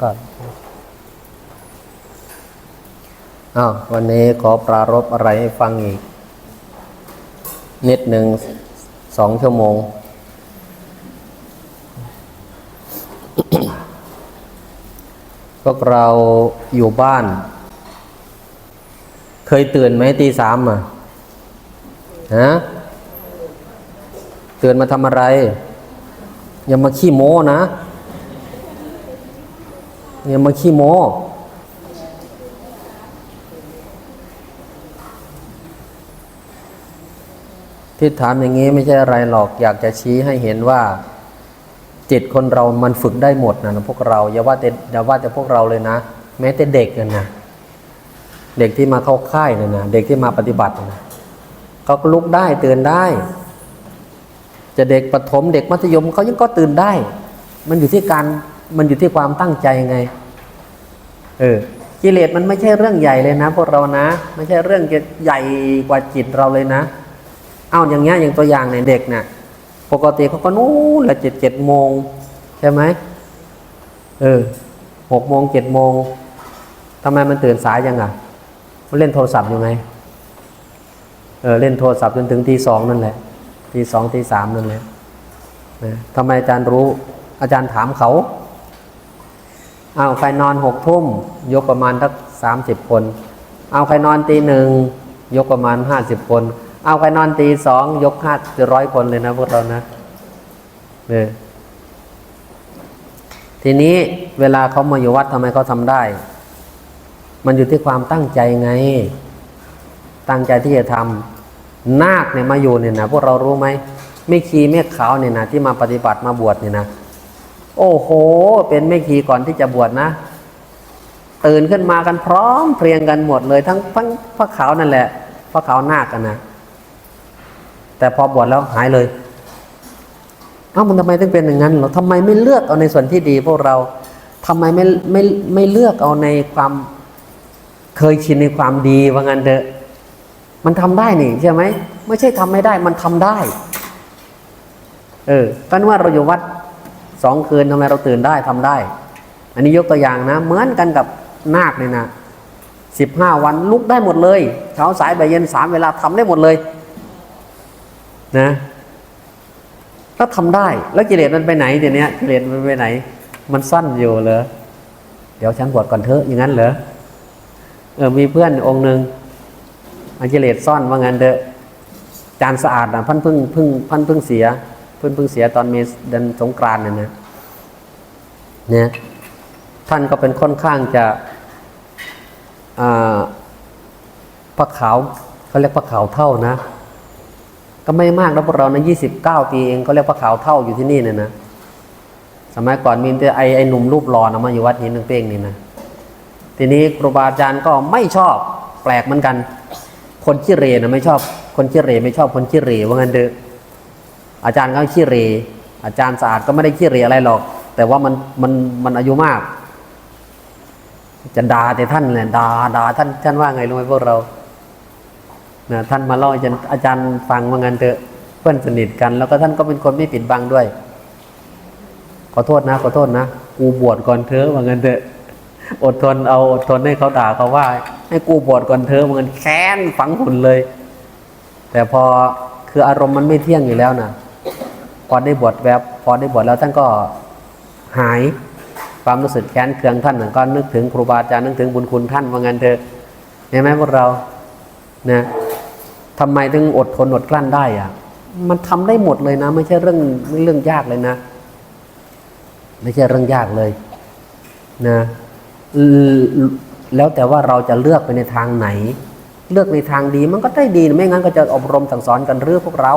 ก็อ้าววันนี้ขอปรารบอะไรให้ฟังอีก นิดหนึ่งสองชั่วโมง พวกเราอยู่บ้าน เคยตื่นไหมตีสามอะฮะตื่นมาทำอะไร อย่ามาขี้โม้นะ อย่ามาขี้โม้ที่ถามอย่างนี้ไม่ใช่อะไรหรอก อยากจะชี้ให้เห็นว่า จิตคนเรามันฝึกได้หมดนะพวกเราอย่าว่าแต่อย่าว่าแต่พวกเราเลยนะ แม้แต่เด็กนะนะเด็กที่มาเข้าค่ายนะนะเด็กที่มาปฏิบัตินะเขาลุกได้ตื่นได้ จะเด็กประถมเด็กมัธยมเขายังก็ตื่นได้ มันอยู่ที่การ มันอยู่ที่ความตั้งใจไง เออกิเลสมันไม่ใช่เรื่องใหญ่เลยนะ พวกเรานะ ไม่ใช่เรื่องใหญ่กว่าจิตเราเลยนะ เอาอย่างเงี้ยอย่างตัวอย่างในเด็กเนะ่ยปกติเขาก็นู้นละเจ็ดเจ็ดโมงใช่ไหมเออหกโมงเจ็ดโมงทำไมมันตื่นสายยังอะ มันเล่นโทรศัพท์อยู่ไง เออเล่นโทรศัพท์จนถึงทีสองนั่นแหละ ทีสองทีสามนั่นแหละนะทำไมอาจารย์รู้ อาจารย์ถามเขา เอาใครนอนหกทุ่มยกประมาณสักสามสิบคน เอาใครนอนตีหนึ่งยกประมาณห้าสิบคน เอาใครนอนตีสองยกห้าร้อยคนเลยนะพวกเรานะเนี่ยทีนี้เวลาเขามาอยู่วัดทำไมเขาทำได้ มันอยู่ที่ความตั้งใจไง ตั้งใจที่จะทำนาคเนี่ยมาอยู่เนี่ยนะพวกเรารู้ไหมไม่ขีเมฆขาวเนี่ยนะที่มาปฏิบัติมาบวชเนี่ยนะ โอ้โห เป็นไม่ขีก่อนที่จะบวชนะ ตื่นขึ้นมากันพร้อมเพรียงกันหมดเลย ทั้งทั้งพระขาวนั่นแหละพระขาวนากันนะแต่พอบวชแล้วหายเลยเอ้ามันทำไมถึงเป็นอย่างนั้นเหรอทำไมไม่เลือกเอาในส่วนที่ดีพวกเราทำไมไม่ไม่ไม่เลือกเอาในความเคยชินในความดีว่างั้นเถอะ มันทำได้นี่ใช่ไหมไม่ใช่ทำไม่ได้มันทำได้ เออกันว่าเราอยู่วัด สองคืนทำไมเราตื่นได้ทำได้ อันนี้ยกตัวอย่างนะ เหมือนกันกับนาคเนี่ยนะสิบห้าวันลุกได้หมดเลย เช้าสายบ่ายเย็นสามเวลาทำได้หมดเลยนะถ้าทำได้แล้วกิเลสมันไปไหนเดี๋ยวนี้กิเลสมันไปไหน มันซ่อนอยู่เหรอเดี๋ยวฉันบวชก่อนเถอะอย่างนั้นเหรอเออมีเพื่อนองค์หนึ่งอากิเลสซ่อนว่างั้นเถอะจานสะอาดนะพันพึ่งพึ่งพันพึ่งเสีย เพิ่งพึ่งเสียตอนมีเดือนสงกรานต์เนี่ยนะเนี่ยท่านก็เป็นค่อนข้างจะพระขาวเขาเรียกพระขาวเท่านะ ก็ไม่มากนะพวกเรานะยี่สิบเก้าปีเองเขาเรียกพระขาวเท่าอยู่ที่นี่เนี่ยนะสมัยก่อนมีแต่ไอไอหนุ่มรูปหล่อนะมาอยู่วัดนี้นึงเป้งนี่นะทีนี้ครูบาอาจารย์ก็ไม่ชอบแปลกเหมือนกัน คนขี้เรนะไม่ชอบคนขี้เรไม่ชอบคนขี้เรว่างั้นเถอ อาจารย์ก็ขี้เหรอาจารย์สะอาดก็ไม่ได้ขี้เหรอะไรหรอก แต่ว่ามันมันมันอายุมากจะด่าแต่ท่านแหละด่าด่าท่านท่านว่าไงรู้ไหมพวกเรานะท่านมาเล่าอาจารย์อาจารย์ฟังว่างั้นเถอะเพื่อนสนิทกัน แล้วก็ท่านก็เป็นคนไม่ปิดบังด้วย ขอโทษนะ ขอโทษนะกูบวชก่อนเธอะว่างั้นเถอะอดทนเอาอดทนให้เขาด่าเขาว่า ให้กูบวชก่อนเธอะว่างั้นแค้นฝังหุ่นเลย แต่พอคืออารมณ์มันไม่เที่ยงอยู่แล้วนะ พอได้บวชแบบพอได้บวชแล้วท่านก็หายความรู้สึกแค้นเคืองท่านก็นึกถึงครูบาอาจารย์นึกถึงบุญคุณท่านว่างั้นเถอะเห็นไหมพวกเรานะทำไมถึงอดทนอดกลั้นได้อะมันทำได้หมดเลยนะ ไม่ใช่เรื่องเรื่องยากเลยนะ ไม่ใช่เรื่องยากเลยนะแล้วแต่ว่าเราจะเลือกไปในทางไหน เลือกในทางดีมันก็ได้ดี ไม่งั้นก็จะอบรมสั่งสอนกันเรื่องพวกเรา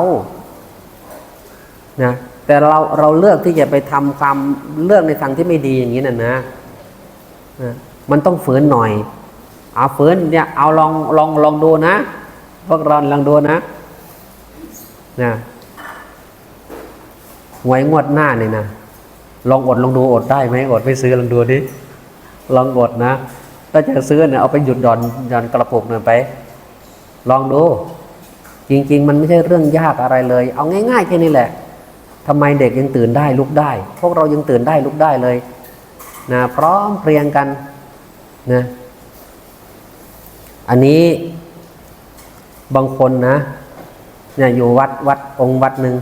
นะแต่เราเราเลือกที่จะไปทำความเลือกในทางที่ไม่ดีอย่างนี้นะนะนะมันต้องฝืนหน่อย เอาฝืนเนี่ยเอาลองลองลองดูนะพวกเราลองดูนะนะหวยงวดหน้าเนี่ยนะลองอดลองดูอดได้ไหมอดไม่ซื้อลองดูดิลองอดนะถ้าจะซื้อเนี่ยเอาไปหยุดหย่อนหย่อนกระปุกเนี่ยไป ลองดู จริง ๆ มันไม่ใช่เรื่องยากอะไรเลย เอาง่ายๆแค่นี้แหละ ทำไมเด็กยังตื่นได้ลุกได้ พวกเรายังตื่นได้ลุกได้เลยนะพร้อมเพรียงกันนะอันนี้บางคนนะเนี่ยอยู่วัดวัดองค์วัดหนึ่ง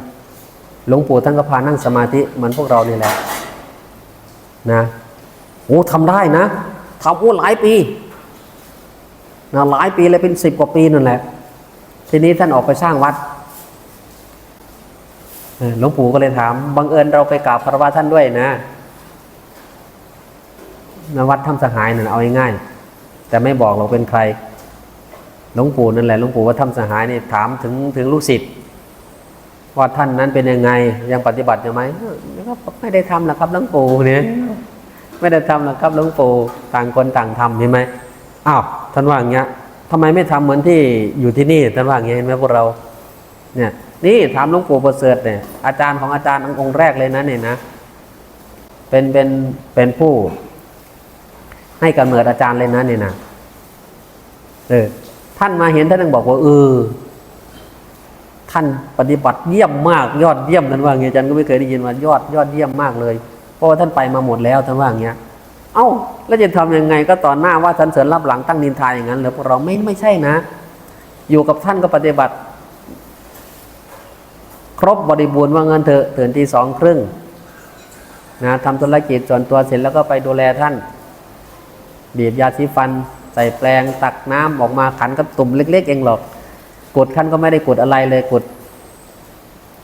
หลวงปู่ท่านก็พานั่งสมาธิเหมือนพวกเรานี่แหละนะโอ้ทำได้นะทำโอ้หลายปีนะหลายปีเลยเป็นสิบกว่าปีนั่นแหละ ทีนี้ท่านออกไปสร้างวัด หลวงปู่ก็เลยถามบังเอิญเราไปกราบพระวาท่านด้วยนะนวัดถ้ำสหายนั่นเอาง่ายๆแต่ไม่บอกเราเป็นใครหลวงปู่นั่นแหละหลวงปู่ว่าถ้ำสหายนี่ถามถึงถึงลูกศิษย์ว่าท่านนั้นเป็นยังไงยังปฏิบัติอยู่ไหมก็ไม่ได้ทำหรอกครับหลวงปู่เนี่ยไม่ได้ทำหรอกครับหลวงปู่ต่างคนต่างทำเห็นไหมอ้าวท่านว่าอย่างเงี้ยทำไมไม่ทำเหมือนที่อยู่ที่นี่ท่านว่าอย่างเงี้ยเห็นไหมพวกเรา เนี่ย นี่ถามหลวงปู่ประเสริฐเนี่ยอาจารย์ของอาจารย์องค์แรกเลยนะเนี่ยนะ เป็นเป็นเป็นผู้ ให้กำเนิดอาจารย์เลยนะเนี่ยนะเออท่านมาเห็นท่านยังบอกว่าเออท่านปฏิบัติเยี่ยมมากยอดเยี่ยมท่านว่าอย่างเงี้ยอาจารย์ก็ไม่เคยได้ยินว่ายอดยอดเยี่ยมมากเลย เพราะว่าท่านไปมาหมดแล้วท่านว่าอย่างเงี้ย เอ้าแล้วจะทำยังไงก็ต่อหน้าว่าท่านเสริญรับหลังตั้งนินทาอย่างนั้นหรือพวกเราไม่ไม่ใช่นะ อยู่กับท่านก็ปฏิบัติ ครบบริบูรณ์ว่าเงินเถอะตื่นทีสองครึ่งนะทำธุรกิจส่วนตัวเสร็จแล้วก็ไปดูแลท่าน บีบยาสีฟัน ใส่แปลงตักน้ำออกมาขันกับตุ่มเล็ก ๆ เองหรอกกดท่านก็ไม่ได้กดอะไรเลยกด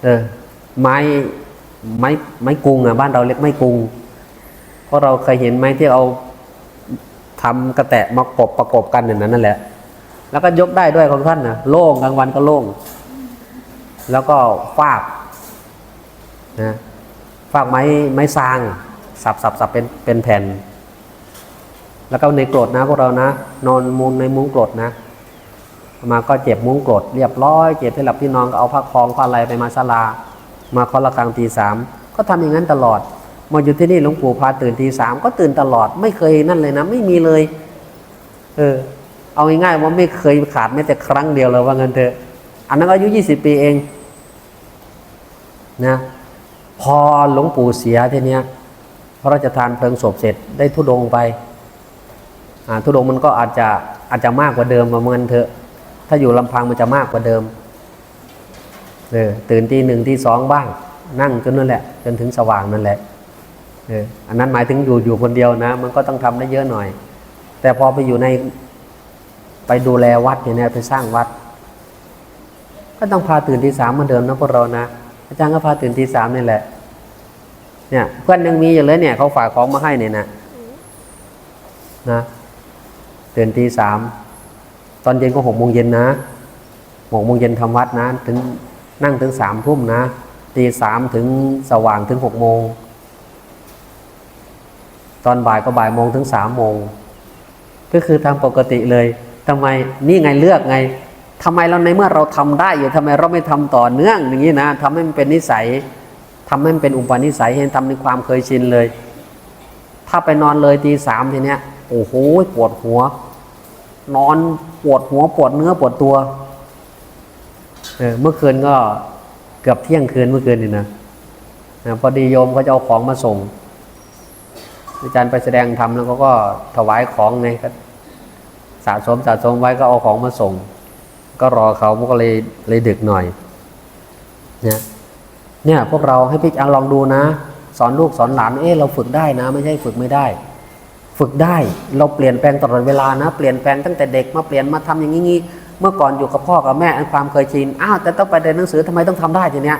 เออไม้ไม้ไม้กุงอะบ้านเราเรียกไม้กุง เพราะเราเคยเห็นไม้ที่เอาทำกระแตะมากบประกบกันอย่างนั้นนั่นแหละ แล้วก็ยกได้ด้วยของท่านนะโล่งกลางวันก็โล่ง แล้วก็ฟากนะฟากไม้ไม้ซาง สับสับสับเป็นเป็นแผ่น แล้วก็ในกรดนะพวกเรานะ นอนมุงในมุ้งกรดนะมาก็เจ็บมุ้งกรดเรียบร้อยเจ็บที่หลับที่นอนก็เอาผ้าคลองผ้าอะไรไปมาศาลา มาเคาะระฆังตีสามก็ทำอย่างนั้นตลอดมาอยู่ที่นี่หลวงปู่พาตื่นตีสามก็ตื่นตลอดไม่เคยนั่นเลยนะ ไม่มีเลย เออ เอาง่ายๆว่าไม่เคยขาดแม้แต่ครั้งเดียวเลยว่าเงินเถอะ อันนั้นอายุยี่สิบปีเองนะพอหลวงปู่เสียทีเนี้ยพระราชทานเพลิงศพเสร็จได้ทุดงไปทุดงมันก็อาจจะอาจจะมากกว่าเดิมประมาณเถอะ ถ้าอยู่ลำพังมันจะมากกว่าเดิมเออตื่นตีหนึ่งตีสองบ้าง นั่งจนนั่นแหละ จนถึงสว่างนั่นแหละเอออันนั้นหมายถึงอยู่อยู่คนเดียวนะ มันก็ต้องทำได้เยอะหน่อย แต่พอไปอยู่ในไปดูแลวัดเนี่ยไปสร้างวัด ก็ต้องพาตื่นตีสามเหมือนเดิมนะพวกเรานะ อาจารย์ก็พาตื่นตีสามนี่แหละ เนี่ยเพื่อนยังมีอยู่เลยเนี่ยเขาฝากของมาให้เนี่ยนะนะตื่นตีสามตอนเย็นก็หกโมงเย็นนะหกโมงเย็นทำวัดนะ ถึงนั่งถึงสามทุ่มนะตีสามถึงสว่างถึงหกโมงตอนบ่ายก็บ่ายโมงถึงสามโมงก็คือทำปกติเลยทำไมนี่ไงเลือกไง ทำไมเราในเมื่อเราทำได้อยู่ทำไมเราไม่ทำต่อเนื่องอย่างนี้นะทำให้มันเป็นนิสัยทำให้มันเป็นอุปนิสัยให้ทำในความเคยชินเลย ถ้าไปนอนเลยตีสามทีเนี้ยโอ้โหปวดหัว นอนปวดหัวปวดเนื้อปวดตัวเออเมื่อคืนก็เกือบเที่ยงคืนเมื่อคืนนี่นะนะพอดีโยมเขาจะเอาของมาส่ง อาจารย์ไปแสดงธรรมแล้วเขาก็ถวายของไงก็สะสมสะสมไว้ก็เอาของมาส่ง ก็รอเขามันก็เลยเลยดึกหน่อยเนี่ยเนี่ยพวกเราให้พี่อาลองดูนะ สอนลูกสอนหลานเอ๊ะเราฝึกได้นะ ไม่ใช่ฝึกไม่ได้ ฝึกได้เราเปลี่ยนแปลงตลอดเวลานะ เปลี่ยนแปลงตั้งแต่เด็กมาเปลี่ยนมาทำอย่างนี้เมื่อก่อนอยู่กับพ่อกับแม่ความเคยชินอ้าวแต่ต้องไปเรียนหนังสือทำไมต้องทำได้ทีเนี้ย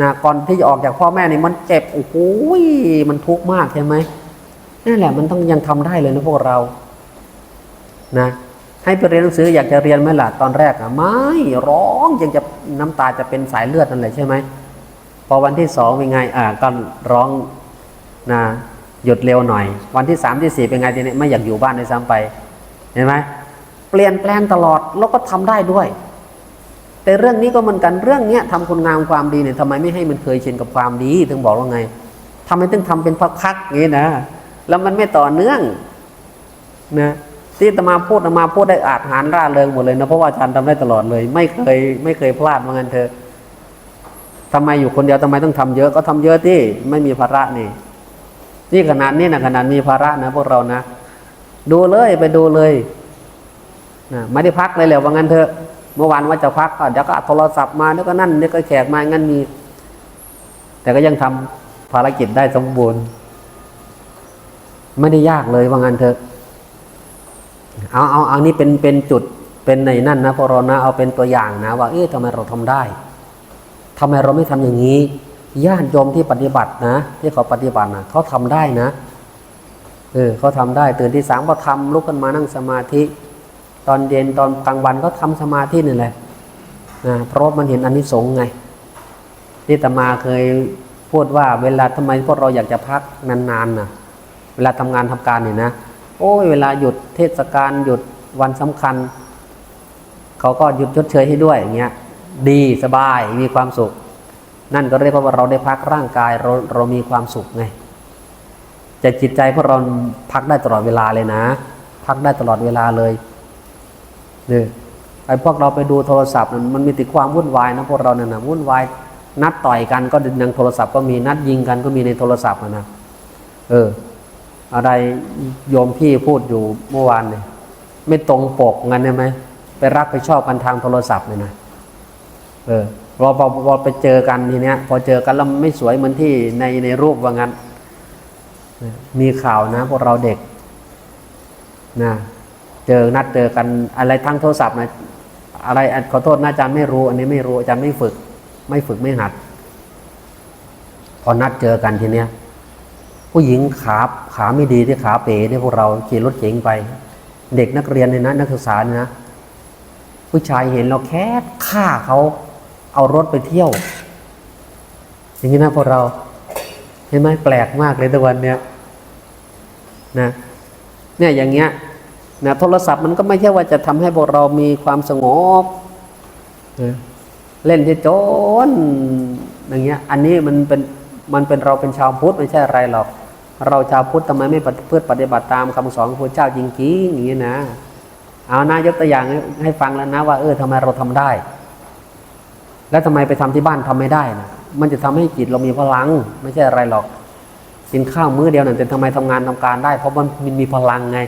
นะก่อนที่จะออกจากพ่อแม่นี่มันเจ็บโอ้โหมันทุกข์มากใช่ไหมนั่นแหละมันต้องยังทำได้เลยนะพวกเรานะ ให้ไปเรียนหนังสืออยากจะเรียนไหมล่ะตอนแรกอะไม่ร้องยังจะน้ำตาจะเป็นสายเลือดนั่นแหละใช่ไหมพอวันที่สองเป็นไงอ่าก็ร้องนะหยุดเร็วหน่อย วันที่สามที่สี่เป็นไงทีนี้ไม่อยากอยู่บ้านในซ้ำไปเห็นไหมเปลี่ยนแปลงตลอดแล้วก็ทำได้ด้วย แต่เรื่องนี้ก็เหมือนกันเรื่องเนี้ยทำคุณงามความดีเนี่ยทำไมไม่ให้มันเคยชินกับความดีถึงบอกว่าไงทำไมถึงทำเป็นพักๆอย่างนี้นะแล้วมันไม่ต่อเนื่องนะ ที่ตมาพูดตมาพูดได้อาจหารร่าเริงหมดเลยนะเพราะว่าอาจารย์ทำได้ตลอดเลย ไม่เคยไม่เคยพลาดเหมือนกันเธอทำไมอยู่คนเดียวทำไมต้องทำเยอะก็ทำเยอะที่ไม่มีภาระนี่ นี่ขนาดนี้นะขนาดมีภาระนะพวกเรานะ ดูเลยไปดูเลยนะไม่ได้พักเลยแหละว่างั้นเถอะเมื่อวานว่าจะพักก็เดี๋ยวก็โทรศัพท์มาเดี๋ยวก็นั่นเดี๋ยวก็แขกมางั้นมี แต่ก็ยังทำภารกิจได้สมบูรณ์ ไม่ได้ยากเลยว่างั้นเถอะ เอาเอาเอานี่เป็นเป็นจุดเป็นในนั่นนะพวกเรานะเอาเป็นตัวอย่างนะ ว่าเอ๊ะทำไมเราทำได้ทำไมเราไม่ทำอย่างนี้ญาติโยมที่ปฏิบัตินะ ที่เขาปฏิบัตินะเขาทำได้นะเออเขาทำได้ตื่นที่สามก็ทำลุกขึ้นมานั่งสมาธิ ตอนเย็นตอนกลางวันก็ทำสมาธินี่แหละนะเพราะมันเห็นอนนิสงส์ไงที่ตมาเคยพูดว่าเวลาทำไมพวกเราอยากจะพักนานๆนะเวลาทำงานทำการเนี่ยนะ อ้ยเวลาหยุดเทศกาลหยุดวันสำคัญ เขาก็หยุดชดเชยให้ด้วยอย่างเงี้ยดีสบายมีความสุข นั่นก็เรียกว่าเราได้พักร่างกายเราเรามีความสุขไงแต่จิตใจพวกเราพักได้ตลอดเวลาเลยนะ พักได้ตลอดเวลาเลยเนี่ยไอ้พวกเราไปดูโทรศัพท์มันมันมีแต่ความวุ่นวายนะพวกเราเนี่ยนะวุ่นวายนัดต่อยกันก็ในโทรศัพท์ก็มีนัดยิงกันก็มีในโทรศัพท์นะเออ อะไรโยมพี่พูดอยู่เมื่อวานเนี่ยไม่ตรงปกงั้นใช่ไหมไปรักไปชอบกันทางโทรศัพท์เลยนะเออพอพอพอไปเจอกันทีเนี้ย พอเจอกันแล้วไม่สวยเหมือนที่ในในรูปว่างั้น มีข่าวนะพวกเราเด็กนะเจอนัดเจอกันอะไรทางโทรศัพท์นะอะไรขอโทษนะอาจารย์ไม่รู้ อันนี้ไม่รู้อาจารย์ไม่ฝึก ไม่ฝึกไม่หัด พอนัดเจอกันทีเนี้ย ผู้หญิงขาขาไม่ดีที่ขาเป๋ที่พวกเราขี่รถเก๋งไป เด็กนักเรียนเนี่ยนะนักศึกษาเนี่ยนะผู้ชายเห็นเราแค่ฆ่าเขาเอารถไปเที่ยว อย่างนี้นะพวกเราเห็นไหมแปลกมากเลยตะวันเนี้ยนะเนี่ยอย่างเงี้ยนะโทรศัพท์มันก็ไม่ใช่ว่าจะทำให้พวกเรามีความสงบนะเล่นที่โจนอย่างเงี้ย อันนี้มันเป็นมันเป็นเราเป็นชาวพุทธไม่ใช่อะไรหรอก เราชาวพุทธทำไมไม่เพื่อปฏิบัติตามคำสอนของพระเจ้าจริงๆอย่างนี้นะเอานะยกตัวอย่างให้ให้ฟังแล้วนะว่าเออทำไมเราทำได้ แล้วทำไมไปทำที่บ้านทำไม่ได้นะมันจะทำให้จิตเรามีพลัง ไม่ใช่อะไรหรอกกินข้าวมื้อเดียวนี่ยแต่ทำไมทำงานทำการได้ เพราะมันมันมีพลังไง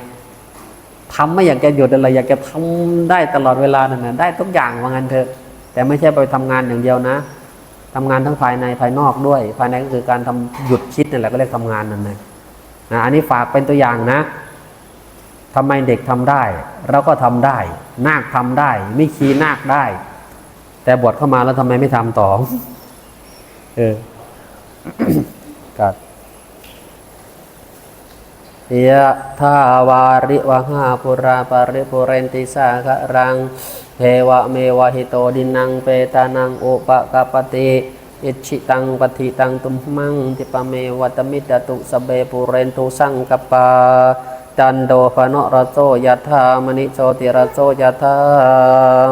ทำไม่อยากจะหยุดอะไรอยากจะทำได้ตลอดเวลานั่นนะได้ทุกอย่างว่างั้นเถอะ แต่ไม่ใช่ไปทำงานอย่างเดียวนะ ทำงานทั้งภายในภายนอกด้วย ภายในก็คือการทำหยุดคิดนั่นแหละก็เรียกทำงานนั่นเองนะอันนี้ฝากเป็นตัวอย่างนะทำไมเด็กทำได้เราก็ทำได้ นาคทำได้ไม่ขี่นาคได้ แต่บวชเข้ามาแล้วทำไมไม่ทำต่อเออครับยะทาวาริวหาปุราปาริปุเรนติสาคะรัง เทวะเมวะหิโตดินังเปตานังอุปกปปติอิชิตังปฏิตังตุมมังติปะเมวัตมิดตุสเบปุเรนตุสังกปาจันโดปโนรโซยะธามณิโชติรโซยะธา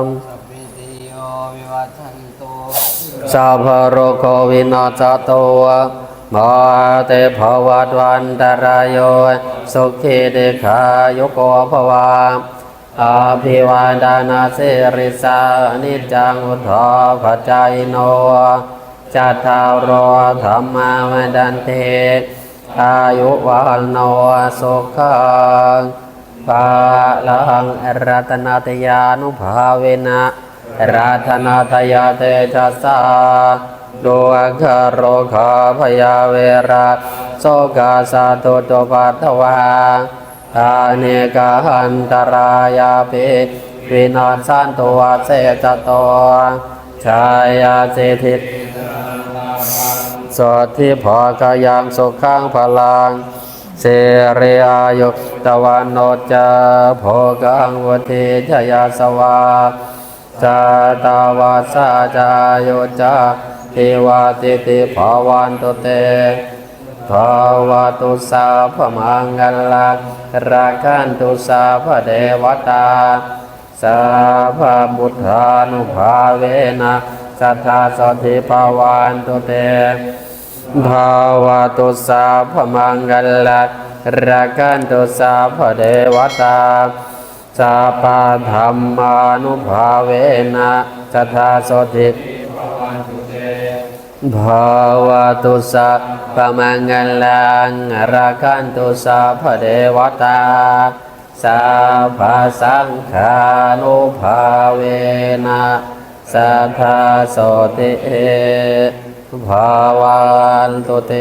มสัพพิติโยวิวัชชันตุสัพพะโรโควินาศโตมาเตภวัตวันตรายโยสุขีเดขายุโกภวา อาภิวาดานาเสริสานิจังุทธาภจายโนจัตตารโอธรรมาวดันเตอายุวันโนสุขังปาลังรัตนาตยานุภาเวนะราธนาทยาเตจัสสาดอัคโรคาพยาเวราโสกาสาตุตปัตถวา อาเนกาหันตรายาภิวินาศสันตุวาเสจโตชายาเจติสดที่พอกายังสุขังพลังเสรีอายุตะวันโนจาโภกังวติชยาสวาจาตาวาสาจายุจาเทวาติติภาวันตุเตภาวตุสาพมังกลลัก ราคันตุสาพเดวตา สาพบุทธานุภาเวนะสัทธาสถิภาวันตุเตภาวะตุสาพมังกลลักราคันตุสาพเดวตาสาปาธรรมานุภาเวนะสัทธาสติ ภาวะตุสะปะมังกลังราคันตุสะพระเดวตาสัพพสังฆานุภาเวนะสัทธาโสติภาวันตุเต